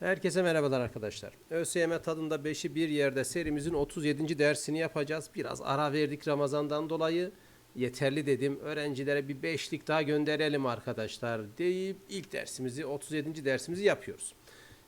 Herkese merhabalar arkadaşlar. ÖSYM tadında 5'i bir yerde serimizin 37. dersini yapacağız. Biraz ara verdik Ramazan'dan dolayı. Yeterli dedim. Öğrencilere bir beşlik daha gönderelim arkadaşlar deyip ilk dersimizi 37. dersimizi yapıyoruz.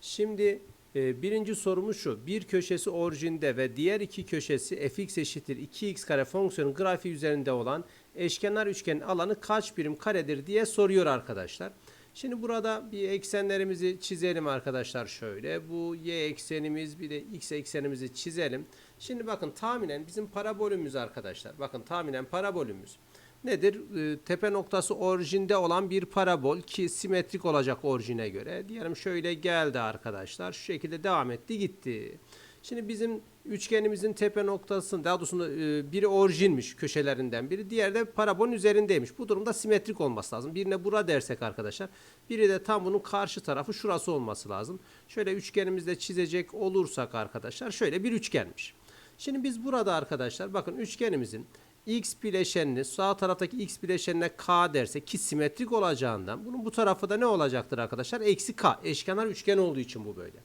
Şimdi e, birinci sorumuz şu. Bir köşesi orijinde ve diğer iki köşesi fx eşittir 2x kare fonksiyonun grafiği üzerinde olan eşkenar üçgenin alanı kaç birim karedir diye soruyor arkadaşlar. Şimdi burada bir eksenlerimizi çizelim arkadaşlar şöyle. Bu y eksenimiz bir de x eksenimizi çizelim. Şimdi bakın tahminen bizim parabolümüz arkadaşlar. Bakın tahminen parabolümüz nedir? Ee, tepe noktası orijinde olan bir parabol ki simetrik olacak orijine göre. Diyelim şöyle geldi arkadaşlar. Şu şekilde devam etti gitti. Şimdi bizim üçgenimizin tepe noktası daha doğrusu e, biri orijinmiş köşelerinden biri. Diğeri de parabolün üzerindeymiş. Bu durumda simetrik olması lazım. Birine bura dersek arkadaşlar. Biri de tam bunun karşı tarafı şurası olması lazım. Şöyle üçgenimizde çizecek olursak arkadaşlar şöyle bir üçgenmiş. Şimdi biz burada arkadaşlar bakın üçgenimizin x bileşenini sağ taraftaki x bileşenine k dersek ki simetrik olacağından bunun bu tarafı da ne olacaktır arkadaşlar? Eksi k. Eşkenar üçgen olduğu için bu böyle.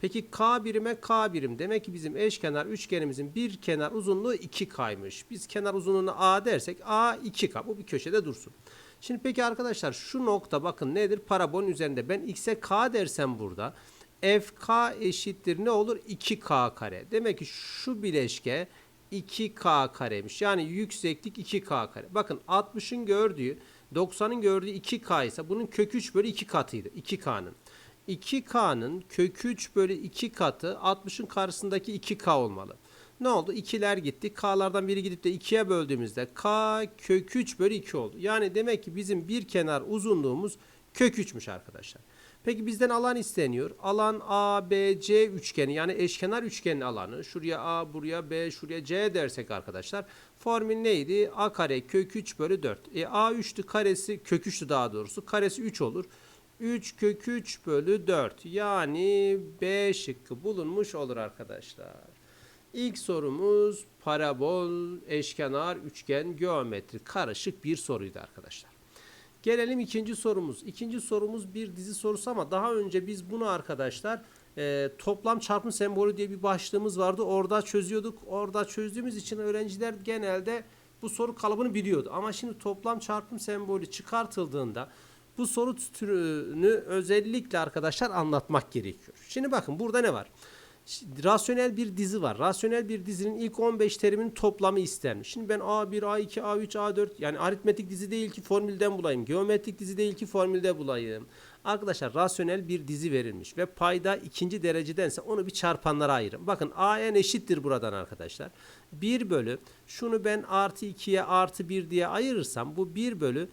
Peki k birime k birim. Demek ki bizim eşkenar üçgenimizin bir kenar uzunluğu 2k'ymış. Biz kenar uzunluğunu a dersek a 2k. Bu bir köşede dursun. Şimdi peki arkadaşlar şu nokta bakın nedir? Parabolün üzerinde. Ben x'e k dersem burada fk eşittir ne olur? 2k kare. Demek ki şu bileşke 2k karemiş. Yani yükseklik 2k kare. Bakın 60'ın gördüğü 90'ın gördüğü 2k ise bunun kök 3 bölü 2 katıydı. 2k'nın. 2K'nın kök 3 bölü 2 katı 60'ın karşısındaki 2K olmalı. Ne oldu? 2'ler gitti. K'lardan biri gidip de 2'ye böldüğümüzde K kök 3 bölü 2 oldu. Yani demek ki bizim bir kenar uzunluğumuz kök 3'müş arkadaşlar. Peki bizden alan isteniyor. Alan ABC üçgeni yani eşkenar üçgenin alanı. Şuraya A, buraya B, şuraya C dersek arkadaşlar. Formül neydi? A kare kök 3 bölü 4. E, A 3'tü karesi kök 3'tü daha doğrusu. Karesi 3 olur. 3 kök 3 bölü 4 yani B şıkkı bulunmuş olur arkadaşlar. İlk sorumuz parabol, eşkenar, üçgen, geometri karışık bir soruydu arkadaşlar. Gelelim ikinci sorumuz. İkinci sorumuz bir dizi sorusu ama daha önce biz bunu arkadaşlar e, toplam çarpım sembolü diye bir başlığımız vardı. Orada çözüyorduk. Orada çözdüğümüz için öğrenciler genelde bu soru kalıbını biliyordu. Ama şimdi toplam çarpım sembolü çıkartıldığında bu soru türünü özellikle arkadaşlar anlatmak gerekiyor. Şimdi bakın burada ne var? Rasyonel bir dizi var. Rasyonel bir dizinin ilk 15 terimin toplamı istenmiş. Şimdi ben A1, A2, A3, A4 yani aritmetik dizi değil ki formülden bulayım. Geometrik dizi değil ki formülde bulayım. Arkadaşlar rasyonel bir dizi verilmiş ve payda ikinci derecedense onu bir çarpanlara ayırın. Bakın AN eşittir buradan arkadaşlar. 1 bölü şunu ben artı 2'ye artı 1 diye ayırırsam bu 1 bölü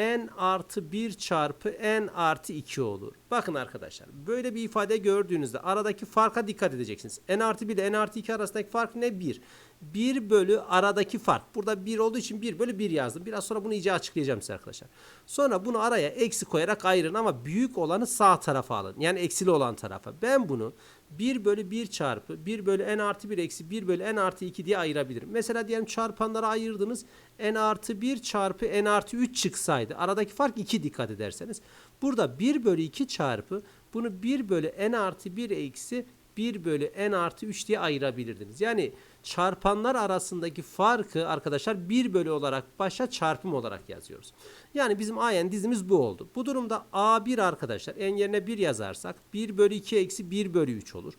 n artı 1 çarpı n artı 2 olur. Bakın arkadaşlar böyle bir ifade gördüğünüzde aradaki farka dikkat edeceksiniz. n artı 1 ile n artı 2 arasındaki fark ne? 1. 1 bölü aradaki fark. Burada 1 olduğu için 1 bölü 1 yazdım. Biraz sonra bunu iyice açıklayacağım size arkadaşlar. Sonra bunu araya eksi koyarak ayırın ama büyük olanı sağ tarafa alın. Yani eksili olan tarafa. Ben bunu 1 bölü 1 çarpı 1 bölü n artı 1 eksi 1 bölü n artı 2 diye ayırabilirim. Mesela diyelim çarpanlara ayırdınız. n artı 1 çarpı n artı 3 çıksaydı. Aradaki fark 2 dikkat ederseniz. Burada 1 bölü 2 çarpı bunu 1 bölü n artı 1 eksi 1 bölü n artı 3 diye ayırabilirdiniz. Yani çarpanlar arasındaki farkı arkadaşlar 1 bölü olarak başa çarpım olarak yazıyoruz. Yani bizim AN dizimiz bu oldu. Bu durumda A1 arkadaşlar n yerine 1 yazarsak 1 bölü 2 eksi 1 bölü 3 olur.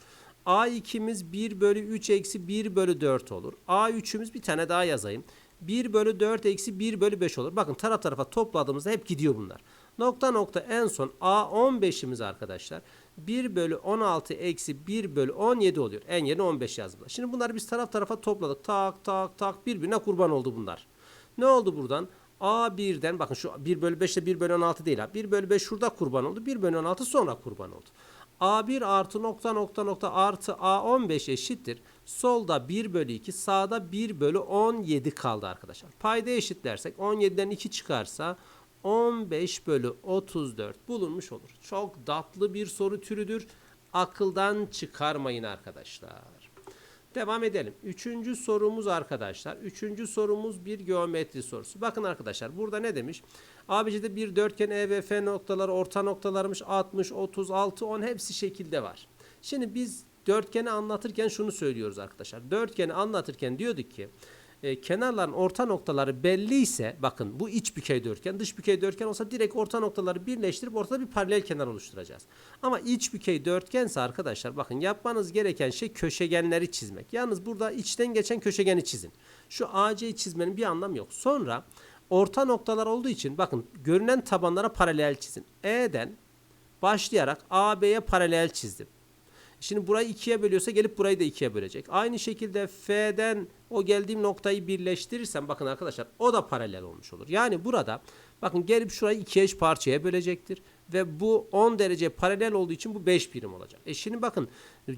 A2'miz 1 bölü 3 eksi 1 bölü 4 olur. A3'ümüz bir tane daha yazayım. 1 bölü 4 eksi 1 bölü 5 olur. Bakın taraf tarafa topladığımızda hep gidiyor bunlar. Nokta nokta en son A15'imiz arkadaşlar. 1 bölü 16 eksi 1 bölü 17 oluyor. En yerine 15 yazdılar. Şimdi bunları biz taraf tarafa topladık. Tak tak tak birbirine kurban oldu bunlar. Ne oldu buradan? A1'den bakın şu 1 bölü 5 ile 1 bölü 16 değil ha. 1 bölü 5 şurada kurban oldu. 1 bölü 16 sonra kurban oldu. A1 artı nokta nokta nokta artı A15 eşittir. Solda 1 bölü 2 sağda 1 bölü 17 kaldı arkadaşlar. Payda eşitlersek 17'den 2 çıkarsa 15 bölü 34 bulunmuş olur. Çok tatlı bir soru türüdür. Akıldan çıkarmayın arkadaşlar. Devam edelim. Üçüncü sorumuz arkadaşlar. Üçüncü sorumuz bir geometri sorusu. Bakın arkadaşlar burada ne demiş? ABC'de bir dörtgen E ve F noktaları orta noktalarmış 60, 30, 6, 10 hepsi şekilde var. Şimdi biz dörtgeni anlatırken şunu söylüyoruz arkadaşlar. Dörtgeni anlatırken diyorduk ki e, kenarların orta noktaları belliyse bakın bu iç bükey dörtgen dış bükey dörtgen olsa direkt orta noktaları birleştirip ortada bir paralel kenar oluşturacağız. Ama iç bükey dörtgense arkadaşlar bakın yapmanız gereken şey köşegenleri çizmek. Yalnız burada içten geçen köşegeni çizin. Şu AC'yi çizmenin bir anlamı yok. Sonra orta noktalar olduğu için bakın görünen tabanlara paralel çizin. E'den başlayarak AB'ye paralel çizdim. Şimdi burayı ikiye bölüyorsa gelip burayı da ikiye bölecek. Aynı şekilde F'den o geldiğim noktayı birleştirirsem bakın arkadaşlar o da paralel olmuş olur. Yani burada bakın gelip şurayı ikiye eş parçaya bölecektir. Ve bu 10 derece paralel olduğu için bu 5 birim olacak. E şimdi bakın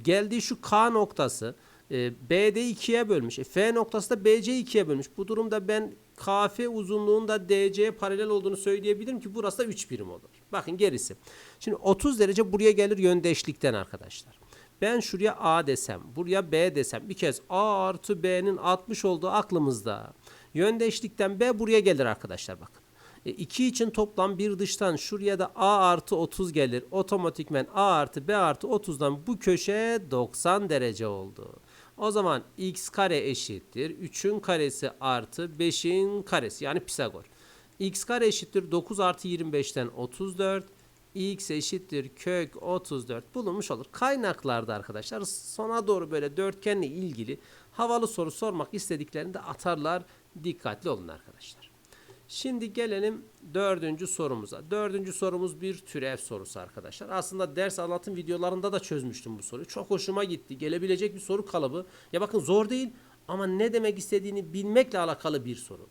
geldiği şu K noktası e, BD ikiye bölmüş. E, F noktası da BC ikiye bölmüş. Bu durumda ben KF uzunluğunda DC'ye paralel olduğunu söyleyebilirim ki burası da 3 birim olur. Bakın gerisi. Şimdi 30 derece buraya gelir yöndeşlikten arkadaşlar. Ben şuraya A desem, buraya B desem bir kez A artı B'nin 60 olduğu aklımızda. Yöndeşlikten B buraya gelir arkadaşlar bakın. 2 için toplam bir dıştan şuraya da A artı 30 gelir. Otomatikmen A artı B artı 30'dan bu köşe 90 derece oldu. O zaman x kare eşittir. 3'ün karesi artı 5'in karesi yani Pisagor. x kare eşittir 9 artı 25'ten 34 x eşittir kök 34 bulunmuş olur. Kaynaklarda arkadaşlar sona doğru böyle dörtgenle ilgili havalı soru sormak istediklerinde atarlar. Dikkatli olun arkadaşlar. Şimdi gelelim dördüncü sorumuza. Dördüncü sorumuz bir türev sorusu arkadaşlar. Aslında ders anlatım videolarında da çözmüştüm bu soruyu. Çok hoşuma gitti. Gelebilecek bir soru kalıbı. Ya bakın zor değil ama ne demek istediğini bilmekle alakalı bir soru.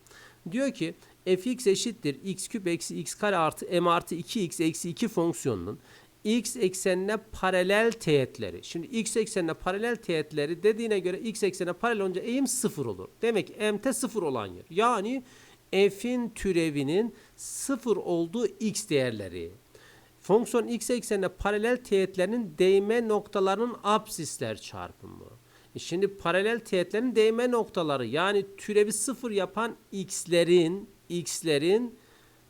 Diyor ki fx eşittir x küp eksi x kare artı m artı 2x eksi 2 fonksiyonunun x eksenine paralel teğetleri. Şimdi x eksenine paralel teğetleri dediğine göre x eksenine paralel olunca eğim sıfır olur. Demek ki m'te sıfır olan yer. Yani f'in türevinin sıfır olduğu x değerleri. Fonksiyon x eksenine paralel teğetlerinin değme noktalarının absisler çarpımı. E Şimdi paralel teğetlerin değme noktaları yani türevi sıfır yapan x'lerin x'lerin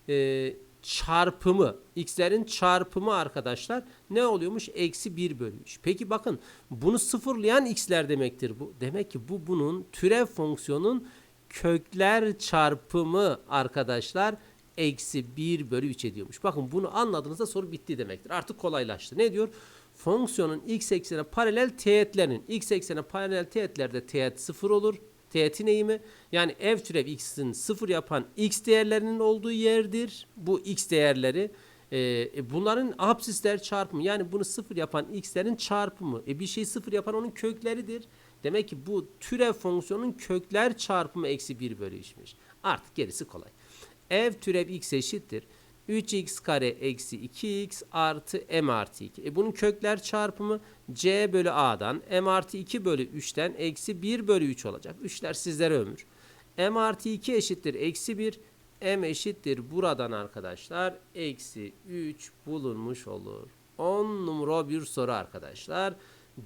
e, çarpımı x'lerin çarpımı arkadaşlar ne oluyormuş? Eksi 1 bölü 3. Peki bakın bunu sıfırlayan x'ler demektir bu. Demek ki bu bunun türev fonksiyonun kökler çarpımı arkadaşlar eksi 1 bölü 3 ediyormuş. Bakın bunu anladığınızda soru bitti demektir. Artık kolaylaştı. Ne diyor? Fonksiyonun x eksene paralel teğetlerinin x eksene paralel teğetlerde teğet 0 olur. Teğetin eğimi yani f türev x'in 0 yapan x değerlerinin olduğu yerdir. Bu x değerleri e, bunların absisler çarpımı yani bunu 0 yapan x'lerin çarpımı. E, bir şey 0 yapan onun kökleridir. Demek ki bu türev fonksiyonun kökler çarpımı eksi 1 bölü 3'müş. Artık gerisi kolay. F türev x eşittir. 3x kare eksi 2x artı m artı 2. E bunun kökler çarpımı c bölü a'dan m artı 2 bölü 3'ten eksi 1 bölü 3 olacak. 3'ler sizlere ömür. m artı 2 eşittir eksi 1. m eşittir buradan arkadaşlar eksi 3 bulunmuş olur. 10 numara bir soru arkadaşlar.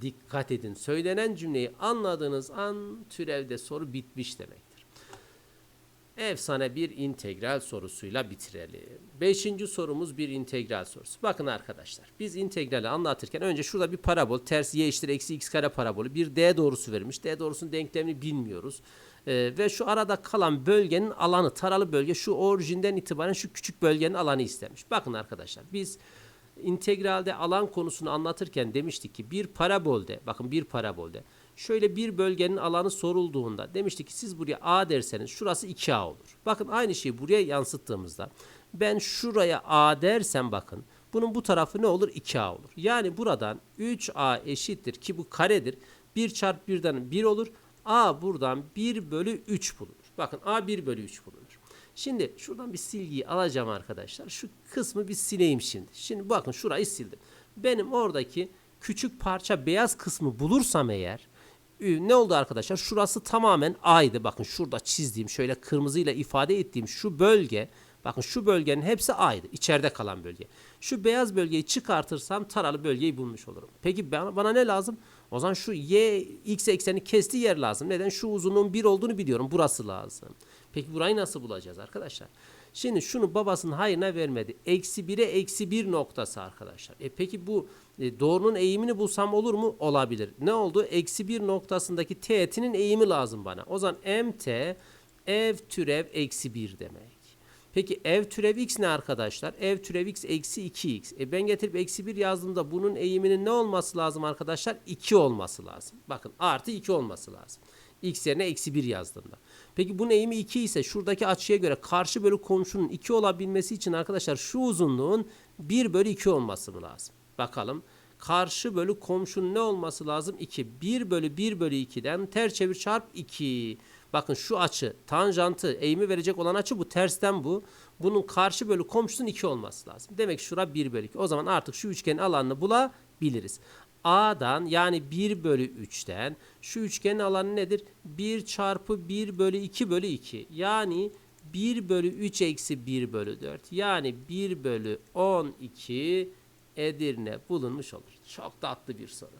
Dikkat edin. Söylenen cümleyi anladığınız an türevde soru bitmiş demektir. Efsane bir integral sorusuyla bitirelim. Beşinci sorumuz bir integral sorusu. Bakın arkadaşlar biz integrali anlatırken önce şurada bir parabol ters y eşittir eksi x kare parabolü bir d doğrusu verilmiş. D doğrusunun denklemini bilmiyoruz. Ee, ve şu arada kalan bölgenin alanı taralı bölge şu orijinden itibaren şu küçük bölgenin alanı istemiş. Bakın arkadaşlar biz integralde alan konusunu anlatırken demiştik ki bir parabolde bakın bir parabolde şöyle bir bölgenin alanı sorulduğunda demiştik ki siz buraya A derseniz şurası 2A olur. Bakın aynı şeyi buraya yansıttığımızda ben şuraya A dersem bakın bunun bu tarafı ne olur? 2A olur. Yani buradan 3A eşittir ki bu karedir. 1 çarpı 1'den 1 olur. A buradan 1 bölü 3 bulunur. Bakın A 1 bölü 3 bulunur. Şimdi şuradan bir silgiyi alacağım arkadaşlar. Şu kısmı bir sileyim şimdi. Şimdi bakın şurayı sildim. Benim oradaki küçük parça beyaz kısmı bulursam eğer ne oldu arkadaşlar? Şurası tamamen A'ydı. Bakın şurada çizdiğim şöyle kırmızıyla ifade ettiğim şu bölge Bakın şu bölgenin hepsi ayrı. içeride kalan bölge. Şu beyaz bölgeyi çıkartırsam taralı bölgeyi bulmuş olurum. Peki bana, bana ne lazım? O zaman şu y x ekseni kestiği yer lazım. Neden? Şu uzunluğun 1 olduğunu biliyorum. Burası lazım. Peki burayı nasıl bulacağız arkadaşlar? Şimdi şunu babasının hayrına vermedi. Eksi 1'e eksi 1 noktası arkadaşlar. E peki bu e, doğrunun eğimini bulsam olur mu? Olabilir. Ne oldu? Eksi 1 noktasındaki teğetinin eğimi lazım bana. O zaman mt ev türev eksi 1 demek. Peki ev türev x ne arkadaşlar? Ev türev x eksi 2x. E ben getirip eksi 1 yazdığımda bunun eğiminin ne olması lazım arkadaşlar? 2 olması lazım. Bakın artı 2 olması lazım. X yerine eksi 1 yazdığımda. Peki bunun eğimi 2 ise şuradaki açıya göre karşı bölü komşunun 2 olabilmesi için arkadaşlar şu uzunluğun 1 bölü 2 olması mı lazım? Bakalım. Karşı bölü komşunun ne olması lazım? 2. 1 bölü 1 bölü 2'den ters çevir çarp 2. Bakın şu açı tanjantı eğimi verecek olan açı bu tersten bu. Bunun karşı bölü komşusunun 2 olması lazım. Demek şura 1 bölü 2. O zaman artık şu üçgenin alanını bulabiliriz. A'dan yani 1 bölü 3'ten şu üçgenin alanı nedir? 1 çarpı 1 bölü 2 bölü 2. Yani 1 bölü 3 eksi 1 bölü 4. Yani 1 bölü 12 Edirne bulunmuş olur. Çok tatlı bir soru.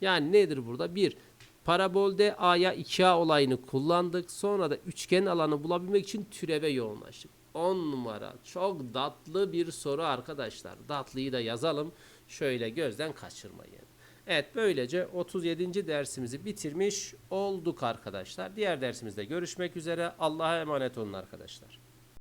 Yani nedir burada? Bir, parabolde A'ya 2A olayını kullandık. Sonra da üçgen alanı bulabilmek için türeve yoğunlaştık. 10 numara. Çok tatlı bir soru arkadaşlar. Tatlıyı da yazalım. Şöyle gözden kaçırmayın. Evet böylece 37. dersimizi bitirmiş olduk arkadaşlar. Diğer dersimizde görüşmek üzere. Allah'a emanet olun arkadaşlar.